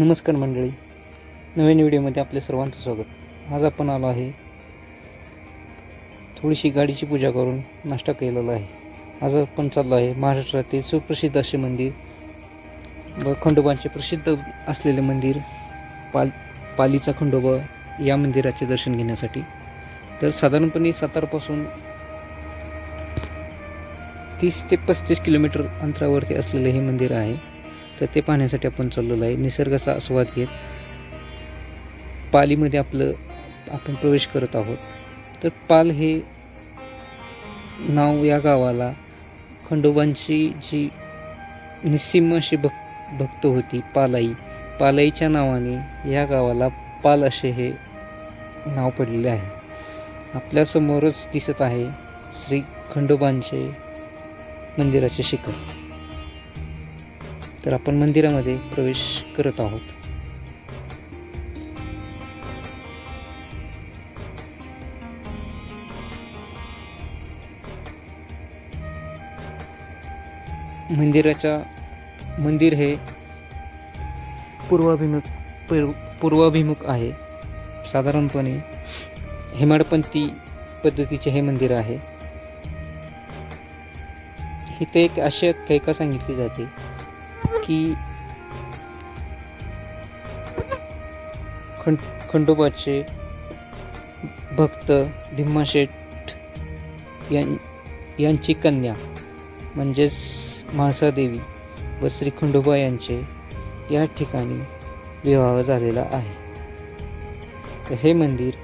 नमस्कार मंडळी. नवीन व्हिडिओमध्ये आपले सर्वांचं स्वागत. आज आपण आलो आहे. थोडीशी गाडीची पूजा करून नाश्ता केलेला आहे. आज आपण चाललो आहे महाराष्ट्रातील सुप्रसिद्ध असे मंदिर व खंडोबांचे प्रसिद्ध असलेले मंदिर पाल पालीचा खंडोबा या मंदिराचे दर्शन घेण्यासाठी. तर साधारणपणे सातारपासून तीस ते पस्तीस किलोमीटर अंतरावरती असलेले हे मंदिर आहे. तर ते पाहण्यासाठी आपण चाललेलो आहे. निसर्गाचा आस्वाद घेत पालीमध्ये आपलं आपण प्रवेश करत आहोत. तर पाल हे नाव या गावाला खंडोबांची जी निस्सीम अशी भक् भक्त होती पालाई. पालाईच्या नावाने या गावाला पाल असे हे नाव पडलेले आहे. आपल्यासमोरच दिसत आहे श्री खंडोबांचे मंदिराचे शिखर. तर आपण मंदिरामध्ये प्रवेश करत आहोत. मंदिराच्या मंदिर हे पूर्वाभिमुख पूर्वाभिमुख आहे. साधारणपणे हेमाडपंथी पद्धतीचे हे मंदिर आहे. इथे एक अशी कैका सांगितली जाते. की खंड खंडोबाचे भक्त धिम्माशेठ यां यांची कन्या म्हणजेच म्हाळसादेवी व श्री खंडोबा यांचे या ठिकाणी विवाह झालेला आहे. तर हे मंदिर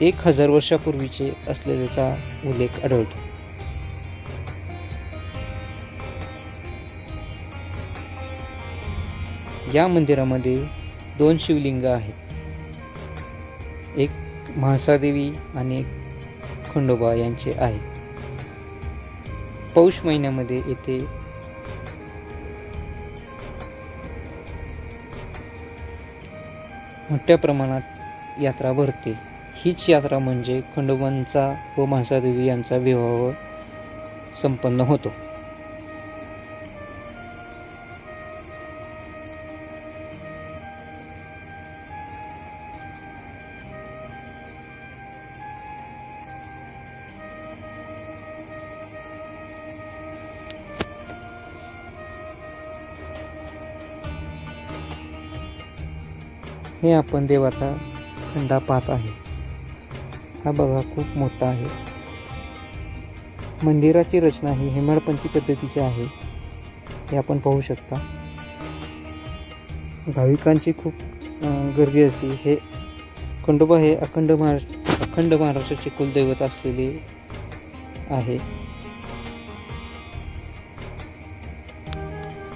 एक हजार वर्षापूर्वीचे असलेल्याचा उल्लेख आढळतो. या मंदिरामध्ये दोन शिवलिंग आहेत. एक म्हासादेवी आणि एक खंडोबा यांचे आहे पौष महिन्यामध्ये येथे मोठ्या प्रमाणात यात्रा भरते. हीच यात्रा म्हणजे खंडोबांचा व म्हासादेवी यांचा विवाह संपन्न होतो. हे आपण देवाचा खंडा पाहत आहे. हा बघा खूप मोठा आहे. मंदिराची रचना ही हेमाडपंथी पद्धतीची आहे. हे आपण पाहू शकता. भाविकांची खूप गर्दी असते. हे खंडोबा हे अखंड महाराष्ट्र अखंड महाराष्ट्राचे कुलदैवत असलेले आहे.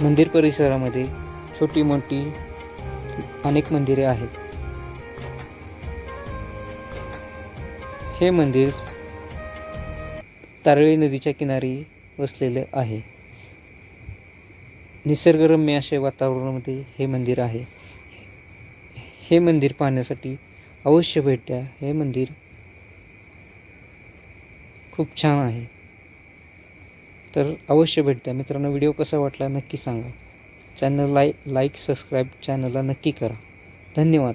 मंदिर परिसरामध्ये छोटी मोठी अनेक मंदिरे आहेत. हे मंदिर तारळी नदीच्या किनारी वसलेले आहे. निसर्गरम्य अशा वातावरणामध्ये हे मंदिर आहे. हे मंदिर पाहण्यासाठी अवश्य भेट द्या. हे मंदिर खूप छान आहे. तर अवश्य भेट द्या. मित्रांनो व्हिडिओ कसा वाटला नक्की सांगा. चॅनल लाईक लाईक सबस्क्राईब चॅनलला नक्की करा. धन्यवाद.